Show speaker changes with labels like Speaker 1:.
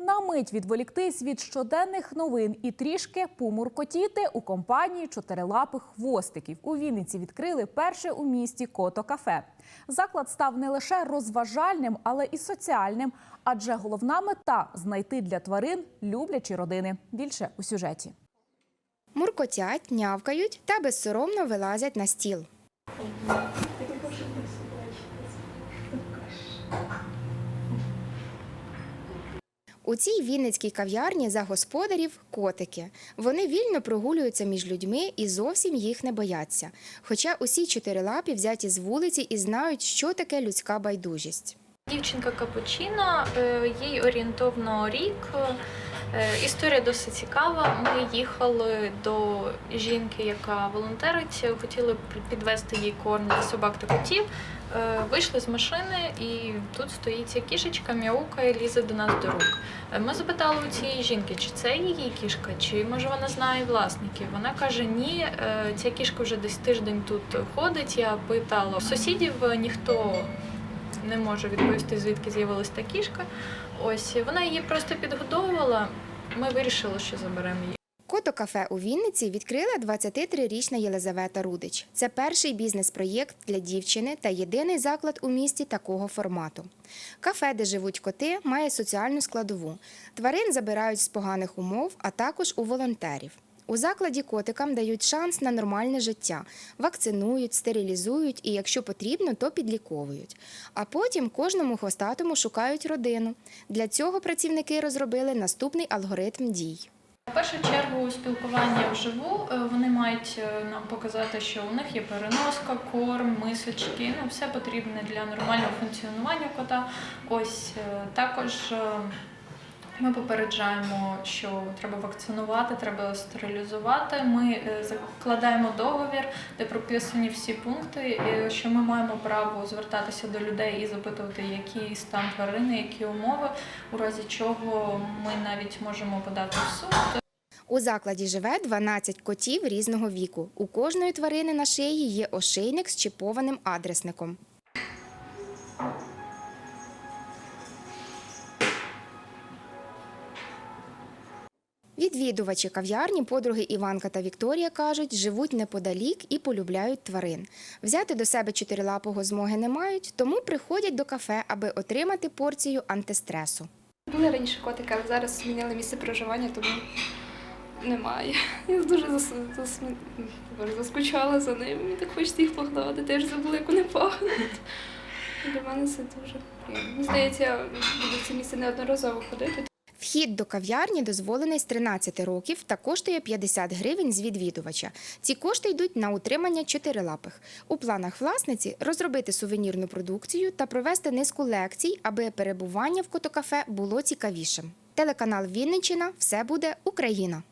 Speaker 1: На мить відволіктись від щоденних новин і трішки помуркотіти у компанії чотирилапих хвостиків. У Вінниці відкрили перше у місті кото-кафе. Заклад став не лише розважальним, але і соціальним. Адже головна мета знайти для тварин люблячі родини. Більше у сюжеті.
Speaker 2: Муркотять, нявкають та безсоромно вилазять на стіл. У цій вінницькій кав'ярні за господарів котики. Вони вільно прогулюються між людьми і зовсім їх не бояться. Хоча усі чотирилапі взяті з вулиці і знають, що таке людська байдужість.
Speaker 3: Дівчинка Капучино, е, їй орієнтовно рік. Е, Історія досить цікава. Ми їхали до жінки, яка волонтерить, хотіли підвести їй корм для собак та котів. Е, Вийшли з машини, і тут стоїть ця кішечка, м'яукає, лізе до нас до рук. Е, Ми запитали у цієї жінки, чи це її кішка, чи може вона знає власників. Вона каже: ні, ця кішка вже десь тиждень тут ходить. Я питала сусідів, ніхто не можу відповісти, звідки з'явилась та кішка. Ось вона її просто підгодовувала. Ми вирішили, що заберемо її.
Speaker 2: Кото-кафе у Вінниці відкрила 23-річна Єлизавета Рудич. Це перший бізнес-проєкт для дівчини та єдиний заклад у місті такого формату. Кафе, де живуть коти, має соціальну складову. Тварин забирають з поганих умов, а також у волонтерів. У закладі котикам дають шанс на нормальне життя, вакцинують, стерилізують і, якщо потрібно, то підліковують. А потім кожному хвостатому шукають родину. Для цього працівники розробили наступний алгоритм дій.
Speaker 3: В першу чергу спілкування вживу. Е, Вони мають е, нам показати, що у них є переноска, корм, мисочки. Ну, все потрібне для нормального функціонування кота. Ось е, також. Ми попереджаємо, що треба вакцинувати, треба стерилізувати. Ми е, закладаємо договір, де прописані всі пункти, е, що ми маємо право звертатися до людей і запитувати, який стан тварини, які умови, у разі чого ми навіть можемо подати в суд.
Speaker 2: У закладі живе 12 котів різного віку. У кожної тварини на шиї є ошейник з чіпованим адресником. Відвідувачі кав'ярні, подруги Іванка та Вікторія кажуть, живуть неподалік і полюбляють тварин. Взяти до себе чотирилапого змоги не мають, тому приходять до кафе, аби отримати порцію антистресу.
Speaker 4: Були раніше котики, але зараз змінили місце проживання, тому немає. Я дуже зас... зас... заскучала за ними. Мені так хочеться їх погладити, я ж забула, як вони пахнуть. Для мене це дуже приємно. Мені здається, буду в це місце неодноразово ходити.
Speaker 2: Вхід до кав'ярні дозволений з 13 років та коштує 50 гривень з відвідувача. Ці кошти йдуть на утримання чотирилапих. У планах власниці розробити сувенірну продукцію та провести низку лекцій, аби перебування в котокафе було цікавішим. Телеканал Вінниччина все буде Україна.